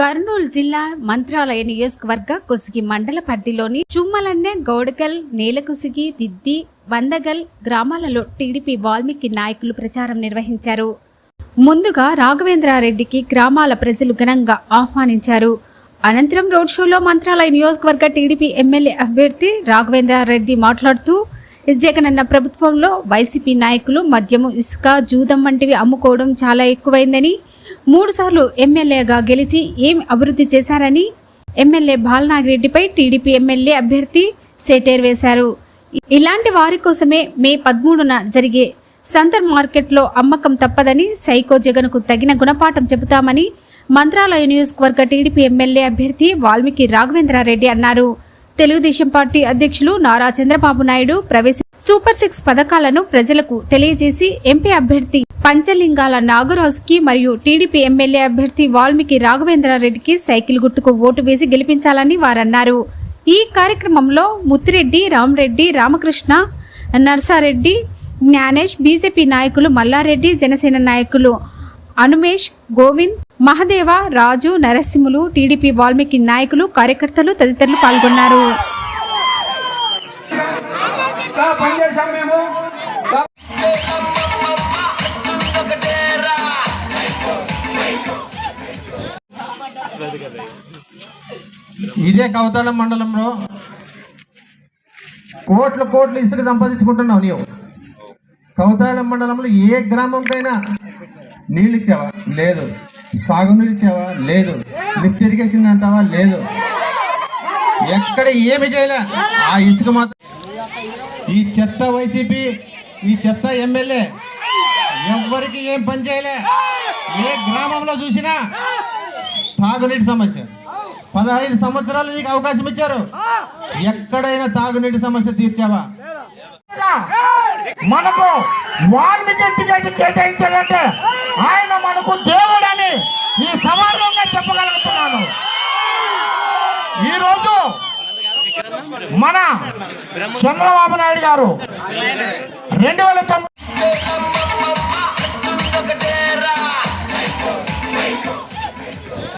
కర్నూలు జిల్లా మంత్రాలయ నియోజకవర్గ కుసిగి మండల పరిధిలోని చుమ్మలన్నె గౌడకల్ నేలకుసిగి దిద్ది వందగల్ గ్రామాలలో టీడీపీ వాల్మీకి నాయకులు ప్రచారం నిర్వహించారు. ముందుగా రాఘవేంద్రారెడ్డికి గ్రామాల ప్రజలు ఘనంగా ఆహ్వానించారు. అనంతరం రోడ్ షోలో మంత్రాలయ నియోజకవర్గ టీడీపీ ఎమ్మెల్యే అభ్యర్థి రాఘవేంద్రారెడ్డి మాట్లాడుతూ జగనన్న ప్రభుత్వంలో వైసీపీ నాయకులు మద్యము ఇసుక జూదం వంటివి అమ్ముకోవడం చాలా ఎక్కువైందని మూడుసార్లు ఎమ్మెల్యేగా గెలిచి ఏం అభివృద్ధి చేశారని ఎమ్మెల్యే బాలనాగిరెడ్డిపై టీడీపీ ఎమ్మెల్యే అభ్యర్థి సేటేర్ వేశారు. ఇలాంటి వారి కోసమే మే పదమూడున జరిగే సంతర్ మార్కెట్లో అమ్మకం తప్పదని సైకో జగన్కు తగిన గుణపాఠం చెబుతామని మంత్రాలయ నియోజకవర్గ టీడీపీ ఎమ్మెల్యే అభ్యర్థి వాల్మీకి రాఘవేంద్రారెడ్డి అన్నారు. తెలుగుదేశం పార్టీ అధ్యక్షులు నారా చంద్రబాబు నాయుడు ప్రవేశ సూపర్ సిక్స్ పథకాలను ప్రజలకు తెలియజేసి ఎంపీ అభ్యర్థి పంచలింగాల నాగరాజుకి మరియు టీడీపీ ఎమ్మెల్యే అభ్యర్థి వాల్మీకి రాఘవేంద్రారెడ్డికి సైకిల్ గుర్తుకు ఓటు వేసి గెలిపించాలని వారన్నారు. ఈ కార్యక్రమంలో ముత్తిరెడ్డి రామరెడ్డి రామకృష్ణ నర్సారెడ్డి జ్ఞానేష్ బీజేపీ నాయకులు మల్లారెడ్డి జనసేన నాయకులు అనుమేష్ గోవింద్ మహదేవ రాజు నరసింహులు టీడీపీ వాల్మీకి నాయకులు కార్యకర్తలు తదితరులు పాల్గొన్నారు. ఇదే కవతాళం మండలంలో కోట్ల కోట్లు ఇసుక సంపాదించుకుంటున్నావు నీవు. కవతాళం మండలంలో ఏ గ్రామంకైనా నీళ్ళు ఇచ్చావా? లేదు. సాగునీరు ఇచ్చావా లేదు. లిఫ్ట్ ఇరిగేషన్ అంటావా? లేదు. ఎక్కడ ఏమి చేయలే. ఆ ఇసుక మాత్రం ఈ చెత్త వైసీపీ ఈ చెత్త ఎమ్మెల్యే ఎవ్వరికి ఏం పని చేయలే. ఏ గ్రామంలో చూసినా తాగునీటి సమస్య. పదహైదు సంవత్సరాలు నీకు అవకాశం ఇచ్చారు. ఎక్కడైనా తాగునీటి సమస్య తీర్చావా? మనకు వాల్మీకి కేటాయించాలంటే ఆయన మనకు దేవుడు. ఈ చెప్పగలుగుతున్నాను. ఈ రోజు మన చంద్రబాబు నాయుడు గారు రెండు వేల తొమ్మిది